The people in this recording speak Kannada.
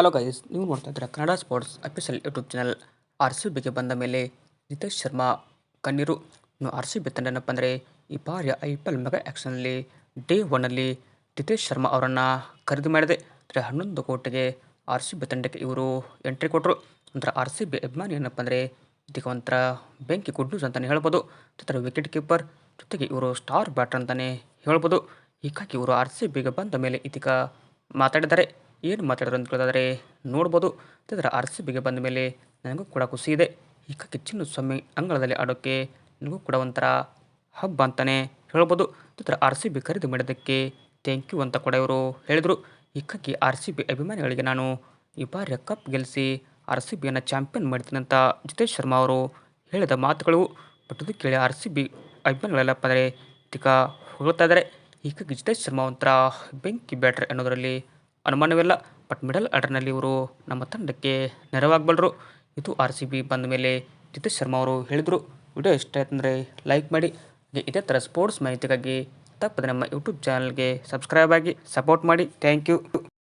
ಹಲೋ ಗೈಸ್ ನೀವು ನೋಡ್ತಾ ಇದ್ದೀರಾ Kannada sports official YouTube channel R C ಬಿಗೆ ಬಂದ ಮೇಲೆ ನಿತೇಶ್ ಶರ್ಮಾ ಕಣ್ಣೀರು. ಇನ್ನು ಆರ್ ಸಿ ಬಿ ತಂಡ ಏನಪ್ಪ ಅಂದರೆ ಈ ಬಾರಿಯ ಐ ಪಿ ಎಲ್ ಮೆಗಾ ಆ್ಯಕ್ಷನಲ್ಲಿ ಡೇ ಒನ್ನಲ್ಲಿ ನಿತೇಶ್ ಶರ್ಮಾ ಅವರನ್ನು ಖರೀದಿ ಮಾಡಿದೆ. ಅಂದರೆ ಹನ್ನೊಂದು ಕೋಟಿಗೆ ಆರ್ ಸಿ ಬಿ ತಂಡಕ್ಕೆ ಇವರು ಎಂಟ್ರಿ ಕೊಟ್ಟರು ನಂತರ ಆರ್ ಸಿ ಬಿ ಅಭಿಮಾನಿ ಏನಪ್ಪ ಅಂದರೆ ಇದಕ್ಕೆ ಒಂಥರ ಬೆಂಕಿ ಗುಡ್ ನ್ಯೂಸ್ ಅಂತಲೇ ಹೇಳ್ಬೋದು. ನಂತರ ವಿಕೆಟ್ ಕೀಪರ್ ಜೊತೆಗೆ ಇವರು ಸ್ಟಾರ್ ಬ್ಯಾಟರ್ ಅಂತಲೇ ಹೇಳ್ಬೋದು. ಹೀಗಾಗಿ ಇವರು ಆರ್ ಸಿ ಬಿಗೆ ಬಂದ ಮೇಲೆ ಇದೀಗ ಮಾತಾಡಿದ್ದಾರೆ. ಏನು ಮಾತಾಡಿದ್ರು ಅಂತ ಕೇಳೋದಾದರೆ ನೋಡ್ಬೋದು. ಯಾಕಂದರೆ ಆರ್ ಸಿ ಬಿಗೆ ಬಂದ ಮೇಲೆ ನನಗೂ ಕೂಡ ಖುಷಿ ಇದೆ. ಈಗ ಕಿಚ್ಚಿನ ಸ್ವಾಮಿ ಅಂಗಳದಲ್ಲಿ ಆಡೋಕ್ಕೆ ನನಗೂ ಕೂಡ ಒಂಥರ ಹಬ್ಬ ಅಂತಲೇ ಹೇಳ್ಬೋದು. ಜೊತೆ ಆರ್ ಸಿ ಬಿ ಖರೀದಿ ಮಾಡೋದಕ್ಕೆ ಥ್ಯಾಂಕ್ ಯು ಅಂತ ಕೂಡ ಇವರು ಹೇಳಿದರು. ಹೀಗಾಗಿ ಆರ್ ಸಿ ಬಿ ಅಭಿಮಾನಿಗಳಿಗೆ ನಾನು ಈ ಬಾರಿಯ ಕಪ್ ಗೆಲ್ಲಿಸಿ ಆರ್ ಸಿ ಬಿಯನ್ನು ಚಾಂಪಿಯನ್ ಮಾಡ್ತೀನಿ ಅಂತ ಜಿತೇಶ್ ಶರ್ಮಾ ಅವರು ಹೇಳಿದ ಮಾತುಗಳು ಬಟ್ ಕೇಳಿ ಆರ್ ಸಿ ಬಿ ಅಭಿಮಾನಿಗಳೆಲ್ಲಪ್ಪ ಅಂದರೆ ಇದೀಗ ಹೊಗಳ್ತಾ ಇದ್ದಾರೆ ಜಿತೇಶ್ ಶರ್ಮಾ ಒಂಥರ ಬೆಂಕಿ ಬ್ಯಾಟ್ರ್ ಅನ್ನೋದರಲ್ಲಿ ಅನುಮಾನವಿಲ್ಲ. ಬಟ್ ಮಿಡಲ್ ಆರ್ಡರ್ನಲ್ಲಿ ಇವರು ನಮ್ಮ ತಂಡಕ್ಕೆ ನೆರವಾಗಬಲ್ಲರು ಇದು ಆರ್ ಸಿ ಬಿ ಬಂದ ಮೇಲೆ ಜಿತೇಶ್ ಶರ್ಮಾ ಅವರು ಹೇಳಿದರು. ವಿಡಿಯೋ ಇಷ್ಟ ಆಯ್ತಂದರೆ ಲೈಕ್ ಮಾಡಿ. ಇದೇ ಥರ ಸ್ಪೋರ್ಟ್ಸ್ ಮಾಹಿತಿಗಾಗಿ ತಪ್ಪದೆ ನಮ್ಮ ಯೂಟ್ಯೂಬ್ ಚಾನಲ್ಗೆ ಸಬ್ಸ್ಕ್ರೈಬ್ ಆಗಿ ಸಪೋರ್ಟ್ ಮಾಡಿ. Thank you.